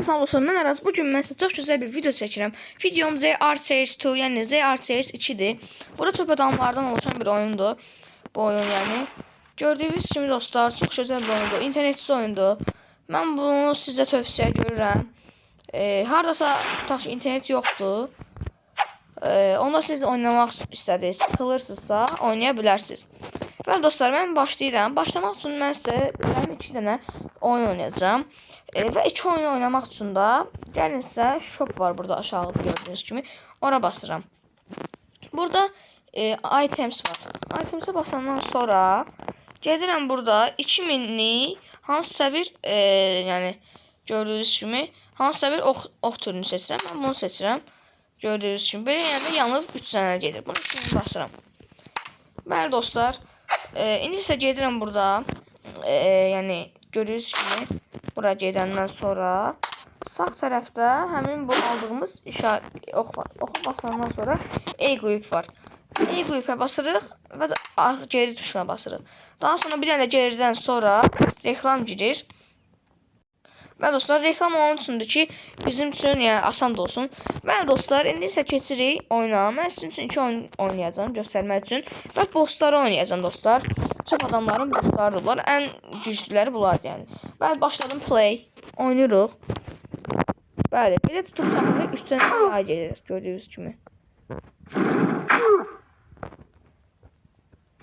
Salam dostlar, mən Araz. Bu gün mən sizə çox gözəl bir video çəkirəm. Videom ZR Series 2, yəni ZR Series 2-dir. Burada çox adamlardan oluşan bir oyundur. Bu oyun yəni. Gördüyünüz kimi dostlar, çox gözəl bir oyundur. İnternetsiz oyundur. Mən bunu sizə tövsiyə görürəm. E, hardasa tutaq internet yoxdur. E, onda siz oynamaq istədiniz, sıxılırsınızsa oynaya bilərsiniz. Bəli dostlar, mən başlayıram. Başlamaq üçün mən sizə 2 dənə oyun oynayacağam. E, və 2 oyun oynamaq üçün də gəlin sizə shop var burada aşağıda gördüyünüz kimi. Ora basıram. Burada e, items var. Items'e basandan sonra gedirəm burada 2000'li hansısa bir e, yəni gördüyünüz kimi hansısa bir ox, ox türünü seçirəm. Mən bunu seçirəm. Gördüyünüz kimi belə yəni yanıb 3 dənə gedir. Bunu üçün basıram. Bəli dostlar, e, indi isə gedirəm burada. E, yəni görürsünüz kimi bura gedəndən sonra sağ tərəfdə həmin bu aldığımız işarə ox var. Oxa basandan sonra E qruph var. E qrupha basırıq və geri tuşuna basırıq. Daha sonra bir dənə də geridən sonra reklam girir. Bəli dostlar, reklam onun üçündür ki, bizim üçün yəni asan da olsun. Bəli dostlar, indi isə keçirik oyuna. Mən sizin üçün iki oyun oynayacağam göstərmək üçün və bossları oynayacağam dostlar. Çox adamların bosslarıdır bunlar. Ən güclüləri bunlardır yəni. Bəli, başladım play. Oynayırıq. Bəli, belə tutub saxlayıb üstünə ay gedir gördüyünüz kimi.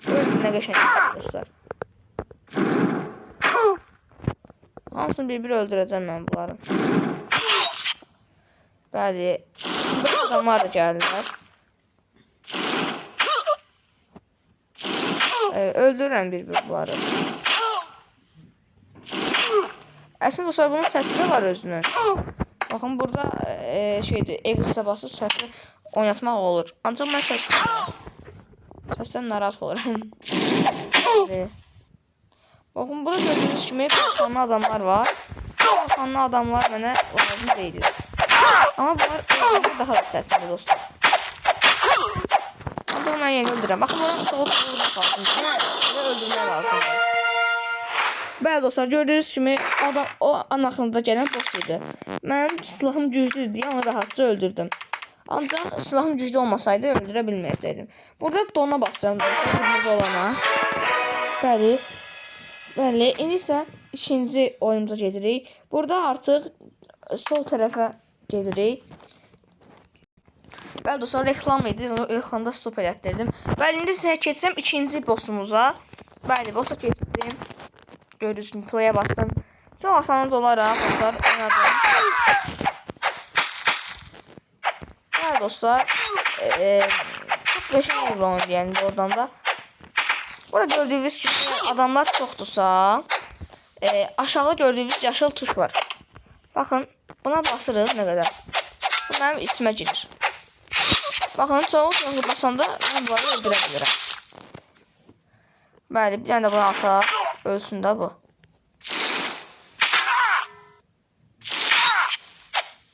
Gördüyünüz nə qəşəng dostlar. Hamısını bir-bir öldürəcəm mən bunları. Bəli. Adamlar da gəldilər. Ee, öldürürəm bir-bir bunları. Əslində dostlar bunun səsi də var özünün. Baxın burada e, şeydir, Exit'ə basıb səsini oynatmaq olur. Ancaq mən səsdən səsdən narahat oluram. Bakın burada gördüğünüz kimi kanlı adamlar var. Kanlı adamlar mənə lazım deyil. Ama bunlar daha da çətindir dostlar. Yeni öldürürəm. Baxın buna soğuk vurmaq lazımdır. Bunu öldürmək lazımdır. Bəli dostlar gördüyünüz kimi adam o an axırında gələn boss idi. Mənim silahım güclüdür deyə onu rahatca öldürdüm. Ancaq silahım güclü olmasaydı öldürə bilməyəcəkdim. Burada dona basıram dostlar olana. Bəli. Bəli, indi isə ikinci oyunumuza gedirik. Burada artıq sol tərəfə gedirik. Bəli dostlar, reklam idi. Reklamda stop elətdirdim. Bəli, indi isə keçsəm ikinci bossumuza. Bəli, bossa keçdim. Gördüyünüz kimi play-ə bastım. Çox asan olaraq dostlar oynadım. Bəli dostlar, e, çox qəşəng oyun yəni oradan da. Burada gördüğünüz gibi adamlar çoxdursa, e, aşağıda gördüğünüz yaşıl tuş var. Bakın buna basırıq nə qədər. Bu mənim içimə girir. Baxın çox çox basanda mən bunları öldürə bilirəm. Bəli, bir də bunu ataq. Ölsün də bu.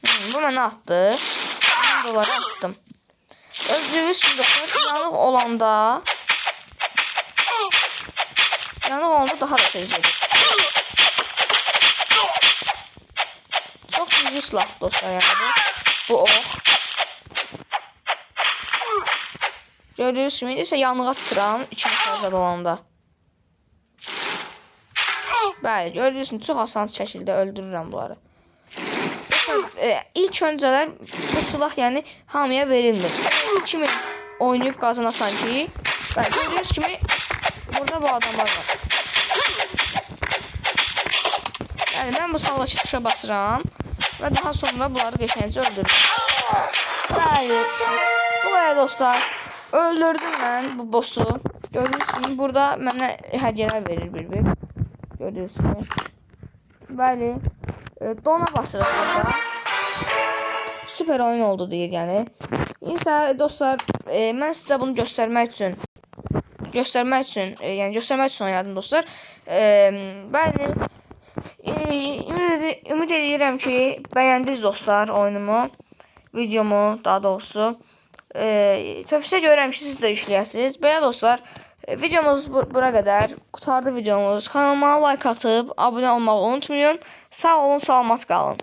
Hmm, bu mənə atdı. Mən bunları attım. Gördüğünüz gibi dostlar, yanıq olanda Yanıq olanda daha da tez gedir. Çox güclü silah dostlar yəni bu. Bu ox. Gördüyünüz kimi isə yanığa tuturam 2 fazla olanda. Bəli, gördüyünüz kimi çox asan şəkildə öldürürəm bunları. E, ilk öncələr bu silah yəni hamıya verilmir. 2000 oynayıb qazanasan ki, bəli, gördüyünüz kimi Burada bu adamlar var. Yani ben bu saldakı tuşa basıram ve daha sonra bunları geçence öldürürüm. Bəli. Bu kadar dostlar. Öldürdüm ben bu boss'u. Gördüğünüz gibi burada mənə hədiyyələr verir bir-bir. Gördüğünüz gibi. Bəli. E, dona basırıq burada. Süper oyun oldu deyir yəni. İnsə dostlar, e, mən sizə bunu göstərmək üçün göstermek için e, yani göstermek için oynadım dostlar. E, bəli e, ümid, ed ümid edirəm ki beğendiniz dostlar oyunumu, videomu daha doğrusu. E, tövsiyə görürəm ki siz də işləyəsiniz. Belə dostlar e, videomuz bu bura qədər. Qutardı videomuz. Kanalıma like atıp abone olmağı unutmayın. Sağ olun, salamat qalın.